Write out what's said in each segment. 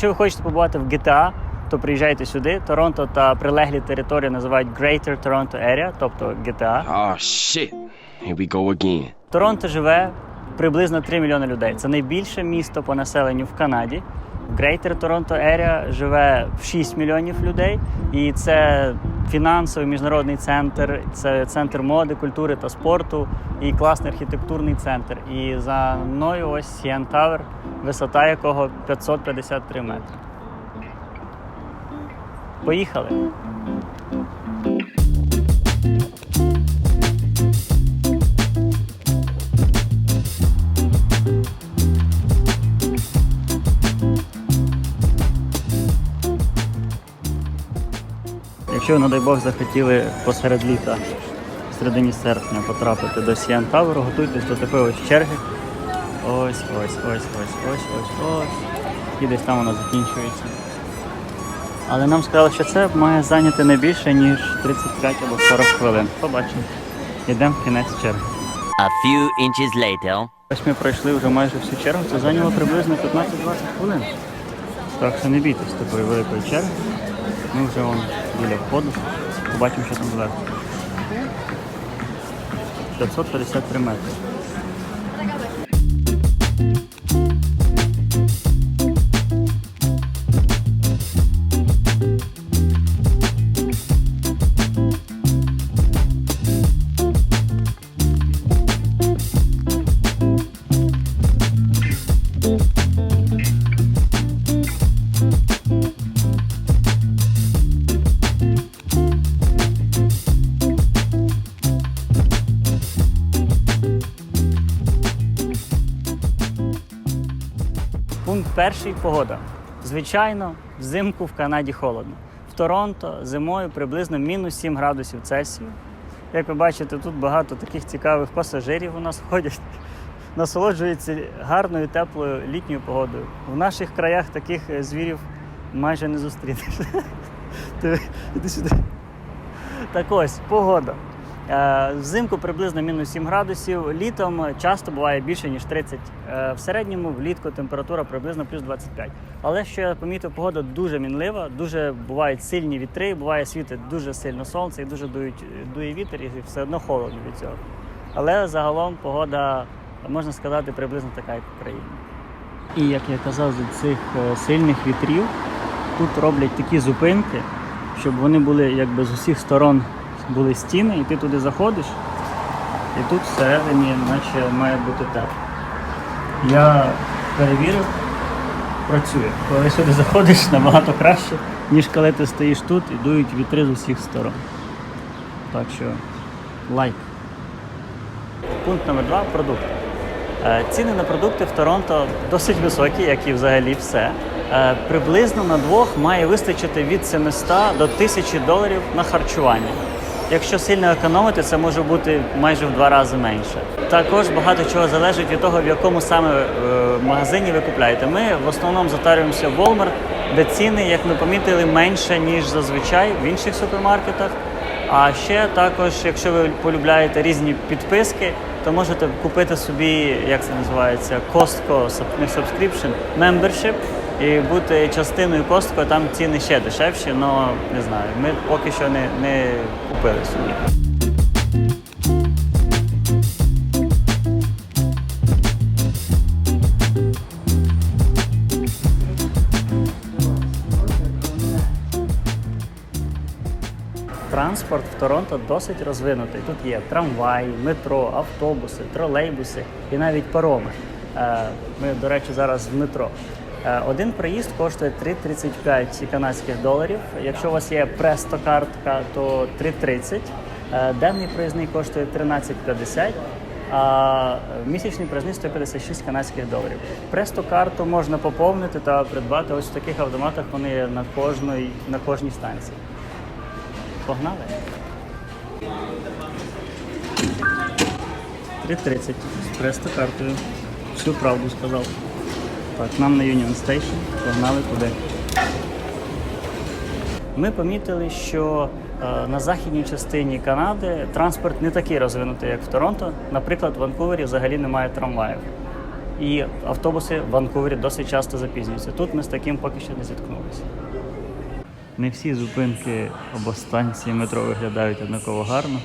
Якщо ви хочете побувати в GTA, то приїжджайте сюди. Торонто та прилеглі території називають Greater Toronto Area, тобто GTA. Oh shit. Here we go again. Торонто живе приблизно 3 мільйони людей. Це найбільше місто по населенню в Канаді. В Greater Toronto Area живе 6 мільйонів людей, і це фінансовий міжнародний центр, це центр моди, культури та спорту, і класний архітектурний центр. І за мною ось Сієн Тавер, висота якого 553 метри. Поїхали! Якщо не дай Бог, захотіли посеред літа, в середині серпня потрапити до Сіан Таверу, готуйтесь до такої ось черги. Ось, ось, ось, ось, ось, ось, ось. І десь там воно закінчується. Але нам сказали, що це має зайняти не більше, ніж 35 або 40 хвилин. Побачимо. Йдемо в кінець черги. A few inches later. Ось ми пройшли вже майже всю чергу, це зайняло приблизно 15-20 хвилин. Так що не бійтесь такої великої черги. Ми вже вон біля входу. Побачимо, що там зверху. 553 метри. Перший погода. Звичайно, взимку в Канаді холодно. В Торонто зимою приблизно мінус 7 градусів Цельсію. Як ви бачите, тут багато таких цікавих пасажирів у нас ходять, насолоджуються гарною теплою літньою погодою. В наших краях таких е, звірів майже не зустрінеш. Іди сюди. Так ось, погода. Е, Взимку приблизно мінус 7 градусів, літом часто буває більше, ніж 30. Е, В середньому влітку температура приблизно плюс 25. Але що я помітив, погода дуже мінлива, дуже бувають сильні вітри, буває світить дуже сильно сонце і дуже дують, дує вітер, і все одно холодно від цього. Але загалом погода, можна сказати, приблизно така, як в Україні. І як я казав, з цих е, сильних вітрів тут роблять такі зупинки, щоб вони були якби з усіх сторон були стіни, і ти туди заходиш, і тут всередині наче має бути тепло. Я перевірив, працює. Коли сюди заходиш, набагато краще, ніж коли ти стоїш тут і дують вітри з усіх сторон. Так що лайк. Пункт номер два продукти. Е, Ціни на продукти в Торонто досить високі, як і взагалі все. Е, Приблизно на двох має вистачити від 700 до 1000 доларів на харчування. Якщо сильно економити, це може бути майже в два рази менше. Також багато чого залежить від того, в якому саме е, магазині ви купляєте. Ми в основному затарюємося в Walmart, де ціни, як ми помітили, менше ніж зазвичай в інших супермаркетах. А ще також, якщо ви полюбляєте різні підписки, то можете купити собі, як це називається, Costco, не subscription, membership і бути частиною Costco, там ціни ще дешевші, але не знаю, ми поки що не, не купили собі. Транспорт в Торонто досить розвинутий. Тут є трамваї, метро, автобуси, тролейбуси і навіть пароми. Е, Ми, до речі, зараз в метро. Е, Один проїзд коштує 3,35 канадських доларів. Якщо у вас є престо-картка, то 3,30. Е, Денний проїзний коштує 13,50. А місячний проїзний 156 канадських доларів. Престо карту можна поповнити та придбати ось в таких автоматах. Вони є на кожній на кожній станції. Погнали. 3.30 з престо-картою. Всю правду сказав. Так, нам на Union Station. Погнали туди. Ми помітили, що е, на західній частині Канади транспорт не такий розвинутий, як в Торонто. Наприклад, в Ванкувері взагалі немає трамваїв. І автобуси в Ванкувері досить часто запізнюються. Тут ми з таким поки що не зіткнулися. Не всі зупинки або станції метро виглядають однаково гарно.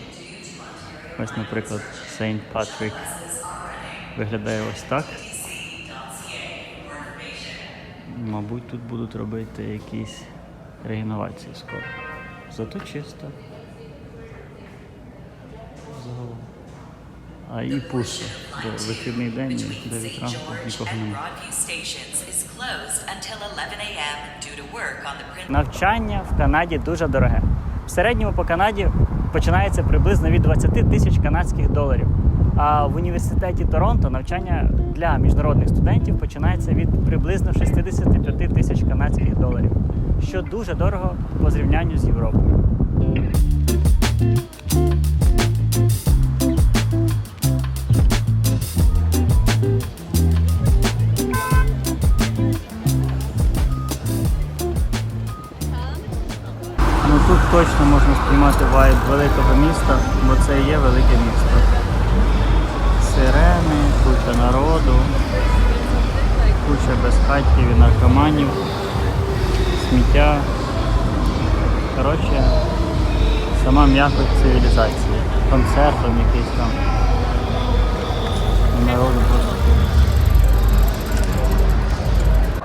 Ось, наприклад, Сейнт Патрік виглядає ось так. Мабуть, тут будуть робити якісь реінновації скоро. Зато чисто. Загалом. А і пусто. Вихідний день, і де ранку нікого немає. Broadview stations is closed until 11 a.m. due to work on the print. Навчання в Канаді дуже дороге. В середньому по Канаді починається приблизно від 20 тисяч канадських доларів. А в університеті Торонто навчання для міжнародних студентів починається від приблизно 65 тисяч канадських доларів, що дуже дорого по зрівнянню з Європою. Ну тут точно можна сприймати вайб великого міста, бо це є велике місто. Куча народу, куча безхатьків і наркоманів, сміття. Коротше, сама м'якость цивілізації. Концертом якийсь там. Народу просто.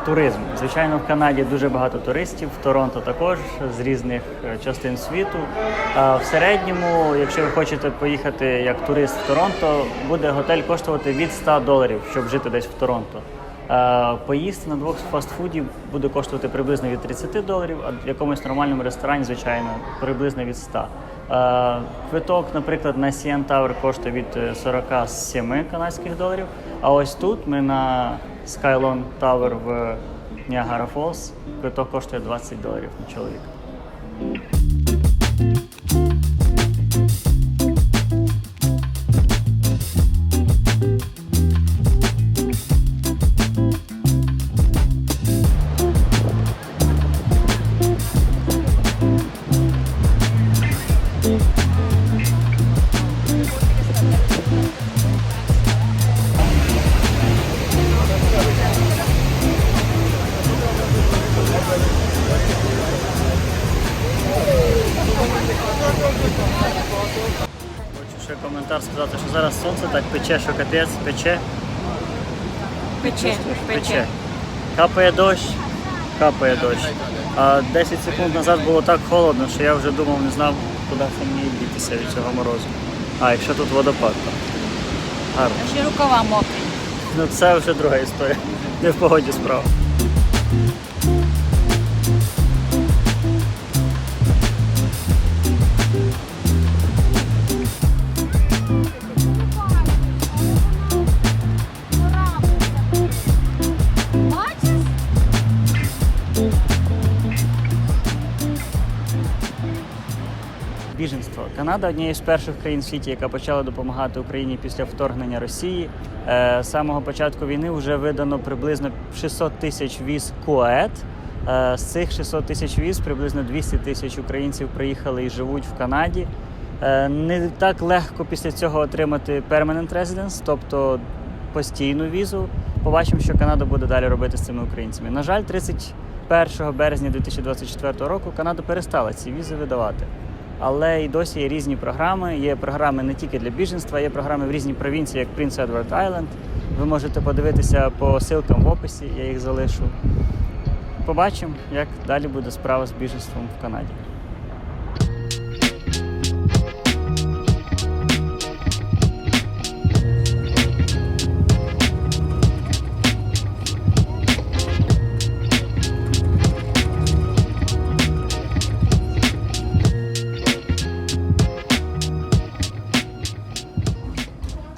Туризм. Звичайно, в Канаді дуже багато туристів, в Торонто також з різних е, частин світу. В середньому, якщо ви хочете поїхати як турист в Торонто, буде готель коштувати від 100 доларів, щоб жити десь в Торонто. Поїсти на двох фастфудів буде коштувати приблизно від 30 доларів, а в якомусь нормальному ресторані, звичайно, приблизно від 100. Е, Квиток, наприклад, на CN Tower коштує від е, 47 канадських доларів. А ось тут ми на Skylon Tower в Niagara Falls. Квиток коштує 20 доларів на чоловіка. Зараз сонце так пече, що капець пече. Пече, Пече. Капає дощ, капає дощ. А 10 секунд назад було так холодно, що я вже думав, не знав, куди це мені дітися від цього морозу. А, якщо тут водопад, то гарно. А ще рукава мокрі. Ну це вже друга історія. Не в погоді справа. Канада однією з перших країн в світі, яка почала допомагати Україні після вторгнення Росії. Е, З самого початку війни вже видано приблизно 600 тисяч віз КУАЕД. Е, З цих 600 тисяч віз приблизно 200 тисяч українців приїхали і живуть в Канаді. Е, Не так легко після цього отримати permanent residence, тобто постійну візу. Побачимо, що Канада буде далі робити з цими українцями. На жаль, 31 березня 2024 року Канада перестала ці візи видавати. Але і досі є різні програми. Є програми не тільки для біженства, є програми в різні провінції, як Prince Edward Island. Ви можете подивитися по ссылкам в описі, я їх залишу. Побачимо, як далі буде справа з біженством в Канаді.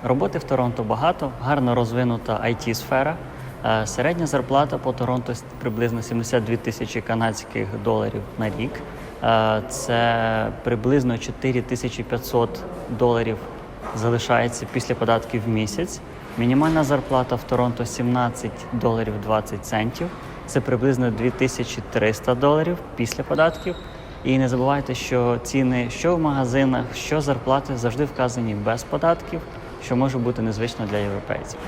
Роботи в Торонто багато, гарно розвинута it сфера Е, Середня зарплата по Торонто приблизно 72 тисячі канадських доларів на рік. Е, Це приблизно 4500 доларів залишається після податків в місяць. Мінімальна зарплата в Торонто 17 доларів 20 центів. Це приблизно 2300 доларів після податків. І не забувайте, що ціни що в магазинах, що зарплати завжди вказані без податків, що може бути незвично для європейців.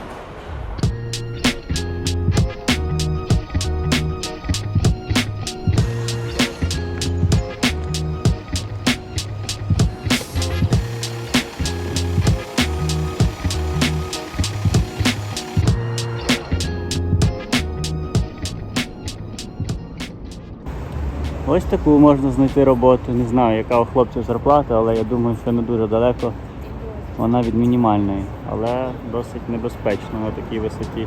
Ось таку можна знайти роботу. Не знаю, яка у хлопців зарплата, але я думаю, що не дуже далеко. Вона від мінімальної, але досить небезпечно на такій висоті.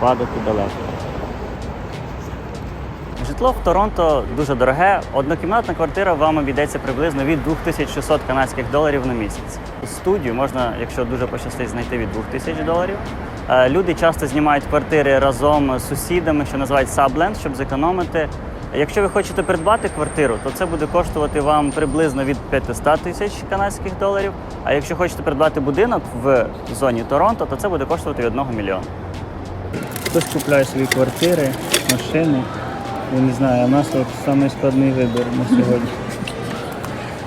Падати далеко. Житло в Торонто дуже дороге. Однокімнатна квартира вам обійдеться приблизно від 2600 канадських доларів на місяць. Студію можна, якщо дуже пощастить, знайти від 2000 доларів. Е, Люди часто знімають квартири разом з сусідами, що називають сабленд, щоб зекономити. Якщо ви хочете придбати квартиру, то це буде коштувати вам приблизно від 500 тисяч канадських доларів. А якщо хочете придбати будинок в зоні Торонто, то це буде коштувати від 1 мільйона. Хтось купляє свої квартири, машини. Я не знаю, в нас от самий складний вибір на сьогодні.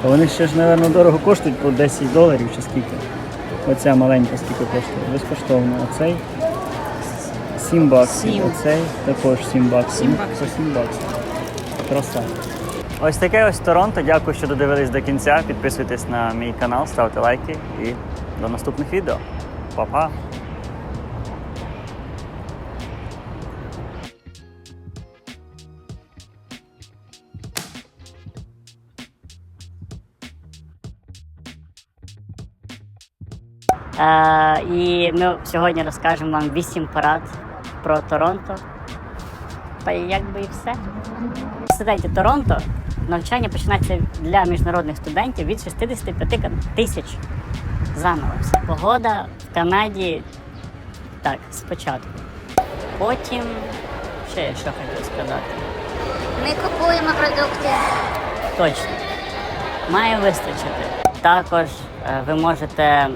А вони ще ж, мабуть, дорого коштують по 10 доларів чи скільки. Оця маленька скільки коштує, безкоштовно. А цей 7 баксів. Оцей також 7 баксів. Сім Ну, баксів. 7 баксів. Краса. Ось таке ось Торонто. Дякую, що додивились до кінця. Підписуйтесь на мій канал, ставте лайки і до наступних відео. Па-па! Е, і ми сьогодні розкажемо вам 8 порад про Торонто. Та якби і все. В студенті Торонто навчання починається для міжнародних студентів від 65 тисяч заново. Погода в Канаді так, спочатку. Потім ще я що хотів сказати. Ми купуємо продукти. Точно. Має вистачити. Також е, ви можете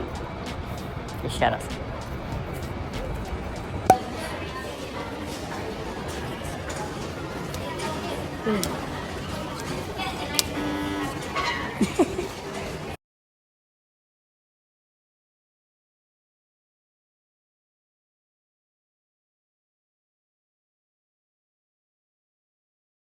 ще раз. うん。